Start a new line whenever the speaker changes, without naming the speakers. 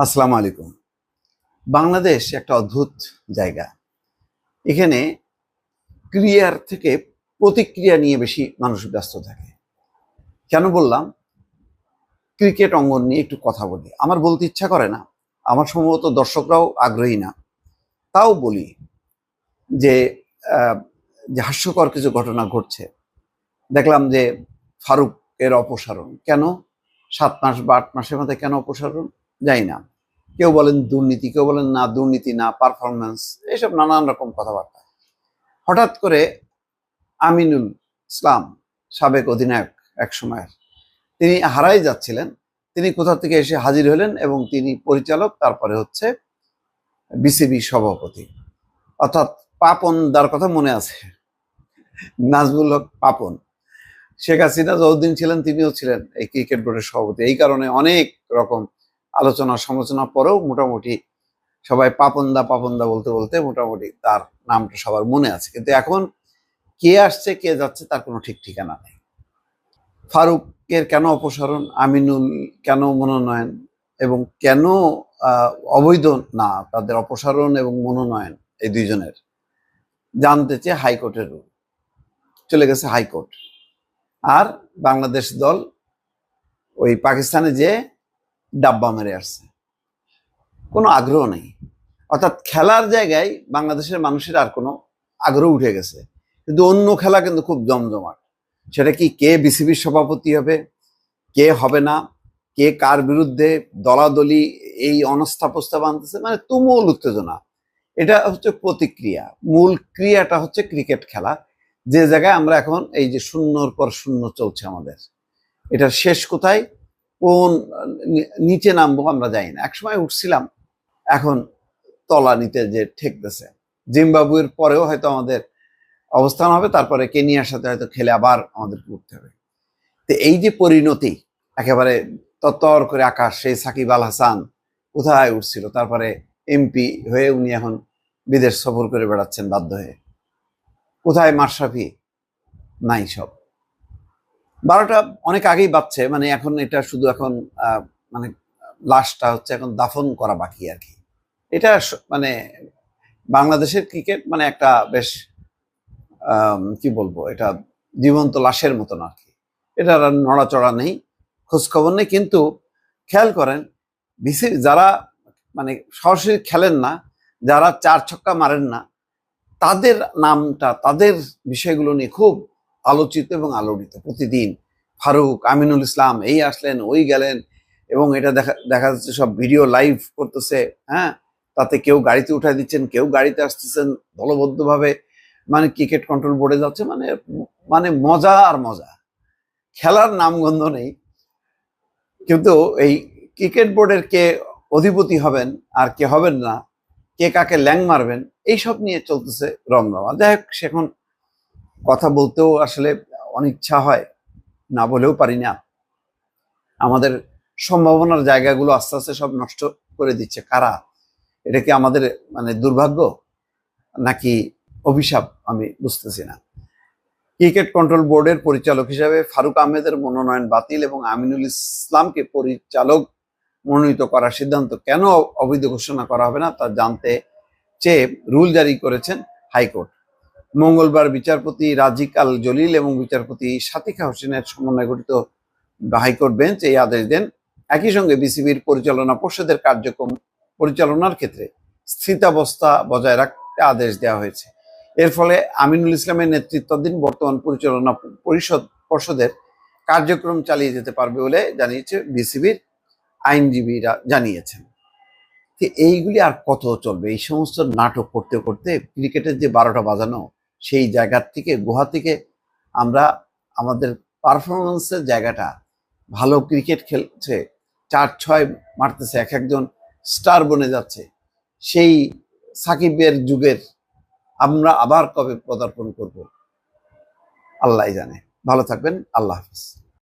আসসালামু আলাইকুম। বাংলাদেশ একটা অদ্ভুত জায়গা। এখানে ক্রিয়ার থেকে প্রতিক্রিয়া নিয়ে বেশি মানুষ ব্যস্ত থাকে। কেন বললাম? ক্রিকেট অঙ্গন নিয়ে একটু কথা বলি। আমার বলতে ইচ্ছা করে না। আমার সম্ভবত দর্শকরাও আগ্রহী না। তাও বলি যে যে হাস্যকর কিছু ঘটনা ঘটছে। দেখলাম যে ফারুক এর অপসারণ। কেন? সাত মাস বা আট মাসের মধ্যে কেন অপসারণ? যাই না। কেউ বলেন দুর্নীতি, কেউ বলেন না, দুর্নীতি, না পারফরমেন্স এইসব নানান রকম কথাবার্তা। হঠাৎ করে আমিনুল ইসলাম সাবেক অধিনায়ক এক সময়ের, তিনি হারাই যাচ্ছিলেন, তিনি কোথা থেকে এসে হাজির হলেন এবং তিনি পরিচালক, তারপরে হচ্ছে বিসিবি সভাপতি। অর্থাৎ পাপন দার কথা মনে আছে? নাজমুল হক পাপন। শেখ হাসিনা যতদিন ছিলেন তিনিও ছিলেন এই ক্রিকেট বোর্ডের সভাপতি। এই কারণে অনেক রকম আলোচনা সমালোচনা পরেও মোটামুটি সবাই পাপন্দা পাপন্দা বলতে বলতে মোটামুটি তার নামটা সবার মনে আছে। কিন্তু এখন কে আসছে, কে যাচ্ছে তার কোনো ঠিক ঠিকানা নেই। ফারুকের কেন অপসারণ, আমিনুল কেন মনোনয়ন এবং কেন অবৈধ, না, তাদের অপসারণ এবং মনোনয়ন এই দুইজনের জানতে চেয়ে হাইকোর্টের রুল। চলে গেছে হাইকোর্ট। আর বাংলাদেশ দল ওই পাকিস্তানে যে ডাব্বা মেরে আসছে। কোনো আগ্রহ নেই। অর্থাৎ খেলার জায়গায় বাংলাদেশের মানুষের আর কোনো আগ্রহ উঠে গেছে। কিন্তু অন্য খেলা কিন্তু খুব জমজমাট। সেটা কি কে বিসিবির সভাপতি হবে, কে হবে না, কে কার বিরুদ্ধে দলাদলি, এই অনাস্থা প্রস্তাব আনতেছে মানে তুমুল উত্তেজনা। এটা হচ্ছে প্রতিক্রিয়া। মূল ক্রিয়াটা হচ্ছে ক্রিকেট খেলা। যে জায়গায় আমরা এখন এই যে শূন্যর পর শূন্য চলছে আমাদের। এটা শেষ কোথায়? কোন নিচে নামবো আমরা যাই না। একসময় উঠছিলাম, এখন তলা নিতে যে ঠেকতেছে। জিম্বাবুয়ের পরেও হয়তো আমাদের অবস্থান হবে, তারপরে কেনিয়ার সাথে হয়তো খেলে আবার আমাদেরকে উঠতে হবে। তো এই যে পরিণতি, একেবারে তত্তর করে আকাশ, সেই সাকিব আল হাসান কোথায় উঠছিল? তারপরে এমপি হয়ে উনি এখন বিদেশ সফর করে বেড়াচ্ছেন বাধ্য হয়ে। কোথায় মাশরাফি? নাই সব। বারোটা অনেক আগেই বাচ্চে মানে এখন এটা শুধু এখন মানে লাশটা হচ্ছে এখন দাফন করা বাকি আর কি। এটা মানে বাংলাদেশের ক্রিকেট মানে একটা বেশ কি বলব, এটা জীবন্ত লাশের মতন আর কি। এটা আর নড়াচড়া নেই, খোঁজখবর নেই, কিন্তু খেয়াল করেন, বিসি, যারা মানে সরাসরি খেলেন না, যারা চার ছক্কা মারেন না, তাদের নামটা, তাদের বিষয়গুলো নিয়ে খুব আলোচিত এবং আলোড়িত। প্রতিদিন ফারুক আমিনুল ইসলাম এই আসলেন, ওই গেলেন এবং এটা দেখা দেখা যাচ্ছে সব ভিডিও লাইভ করতেছে হ্যাঁ? তাতে কেউ গাড়িতে উঠাই দিচ্ছেন, কেউ গাড়িতে আসতেছেন দলবদ্ধভাবে মানে ক্রিকেট কন্ট্রোল বোর্ডে যাচ্ছে মানে মানে মজা আর মজা। খেলার নামগন্ধ নেই। কিন্তু এই ক্রিকেট বোর্ডের কে অধিপতি হবেন আর কে হবেন না, কে কাকে ল্যাং মারবেন, এইসব নিয়ে চলতেছে রমরমা। যাই হোক সেখন কথা বলতেও আসলে অনিচ্ছা হয়, না বলেও পারি না। আমাদের সম্ভাবনার জায়গাগুলো আস্তে আস্তে সব নষ্ট করে দিচ্ছে। কারা? এটা কি আমাদের মানে দুর্ভাগ্য? নাকি অভিশাপ? আমি বুঝতেছি না। ক্রিকেট কন্ট্রোল বোর্ডের পরিচালক হিসাবে ফারুক আহমেদের মনোনয়ন বাতিল এবং আমিনুল ইসলামকে পরিচালক মনোনীত করার সিদ্ধান্ত কেন অবৈধ ঘোষণা করা হবে না তা জানতে চেয়ে রুল জারি করেছেন হাইকোর্ট। মঙ্গলবার বিচারপতি রাজিক আল জলিল এবং বিচারপতি সাতিকা হোসেনের সমন্বয়ে গঠিত হাইকোর্ট বেঞ্চ এই আদেশ দেন। একই সঙ্গে বিসিবির পরিচালনা পর্ষদের কার্যক্রম পরিচালনার ক্ষেত্রে স্থিতাবস্থা বজায় রাখতে আদেশ দেওয়া হয়েছে। এর ফলে আমিনুল ইসলামের নেতৃত্বাধীন বর্তমান পরিচালনা পরিষদ পর্ষদের কার্যক্রম চালিয়ে যেতে পারবে বলে জানিয়েছে বিসিবির আইনজীবীরা জানিয়েছেন। এইগুলি আর কত চলবে? এই সমস্ত নাটক করতে করতে ক্রিকেটের যে বারোটা বাজানো সেই জায়গার থেকে, গুহা থেকে আমরা আমাদের পারফরমেন্সের জায়গাটা ভালো ক্রিকেট খেলছে। চার ছয় মারতেছে, এক একজন স্টার বনে যাচ্ছে। সেই সাকিবের যুগের আমরা আবার কবে পদার্পণ করব? আল্লাহ জানে। ভালো থাকবেন, আল্লাহ হাফিজ।